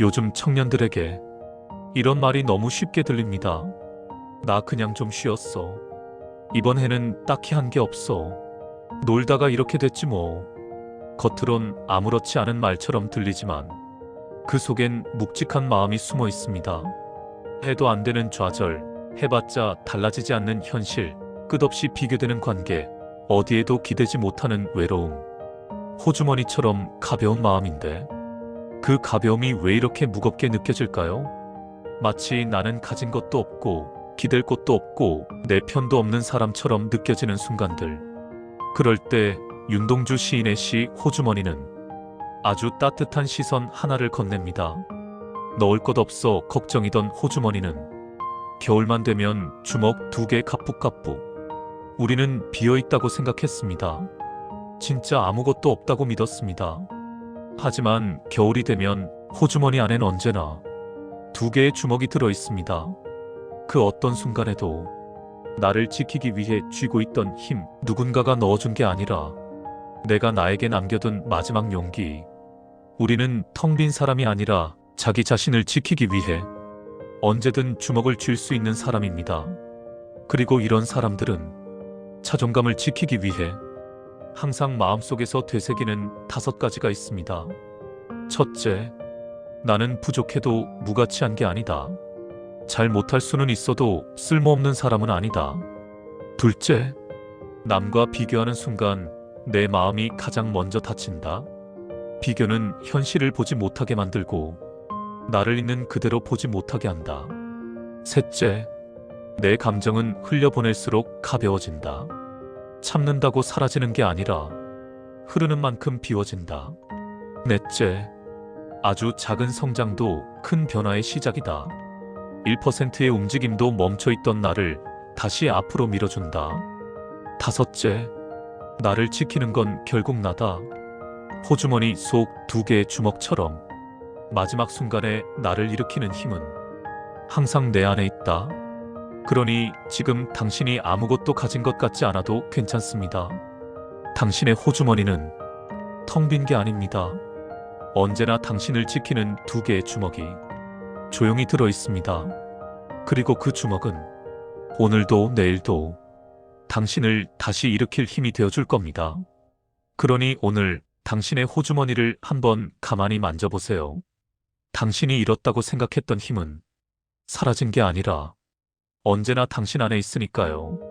요즘 청년들에게 이런 말이 너무 쉽게 들립니다. 나 그냥 좀 쉬었어. 이번 해는 딱히 한 게 없어. 놀다가 이렇게 됐지 뭐. 겉으론 아무렇지 않은 말처럼 들리지만 그 속엔 묵직한 마음이 숨어 있습니다. 해도 안 되는 좌절, 해봤자 달라지지 않는 현실, 끝없이 비교되는 관계, 어디에도 기대지 못하는 외로움. 호주머니처럼 가벼운 마음인데 그 가벼움이 왜 이렇게 무겁게 느껴질까요? 마치 나는 가진 것도 없고 기댈 곳도 없고 내 편도 없는 사람처럼 느껴지는 순간들. 그럴 때 윤동주 시인의 시 호주머니는 아주 따뜻한 시선 하나를 건넵니다. 넣을 것 없어 걱정이던 호주머니는 겨울만 되면 주먹 두 개 가뿐가뿐. 우리는 비어 있다고 생각했습니다. 진짜 아무것도 없다고 믿었습니다. 하지만 겨울이 되면 호주머니 안엔 언제나 두 개의 주먹이 들어 있습니다. 그 어떤 순간에도 나를 지키기 위해 쥐고 있던 힘 누군가가 넣어준 게 아니라 내가 나에게 남겨둔 마지막 용기. 우리는 텅 빈 사람이 아니라 자기 자신을 지키기 위해 언제든 주먹을 쥘 수 있는 사람입니다. 그리고 이런 사람들은 자존감을 지키기 위해 항상 마음속에서 되새기는 다섯 가지가 있습니다. 첫째, 나는 부족해도 무가치한 게 아니다. 잘 못할 수는 있어도 쓸모없는 사람은 아니다. 둘째, 남과 비교하는 순간 내 마음이 가장 먼저 다친다. 비교는 현실을 보지 못하게 만들고 나를 있는 그대로 보지 못하게 한다. 셋째, 내 감정은 흘려보낼수록 가벼워진다. 참는다고 사라지는 게 아니라 흐르는 만큼 비워진다. 넷째, 아주 작은 성장도 큰 변화의 시작이다. 1%의 움직임도 멈춰있던 나를 다시 앞으로 밀어준다. 다섯째, 나를 지키는 건 결국 나다. 호주머니 속 두 개의 주먹처럼 마지막 순간에 나를 일으키는 힘은 항상 내 안에 있다. 그러니 지금 당신이 아무것도 가진 것 같지 않아도 괜찮습니다. 당신의 호주머니는 텅 빈 게 아닙니다. 언제나 당신을 지키는 두 개의 주먹이 조용히 들어 있습니다. 그리고 그 주먹은 오늘도 내일도 당신을 다시 일으킬 힘이 되어줄 겁니다. 그러니 오늘 당신의 호주머니를 한번 가만히 만져보세요. 당신이 잃었다고 생각했던 힘은 사라진 게 아니라 언제나 당신 안에 있으니까요.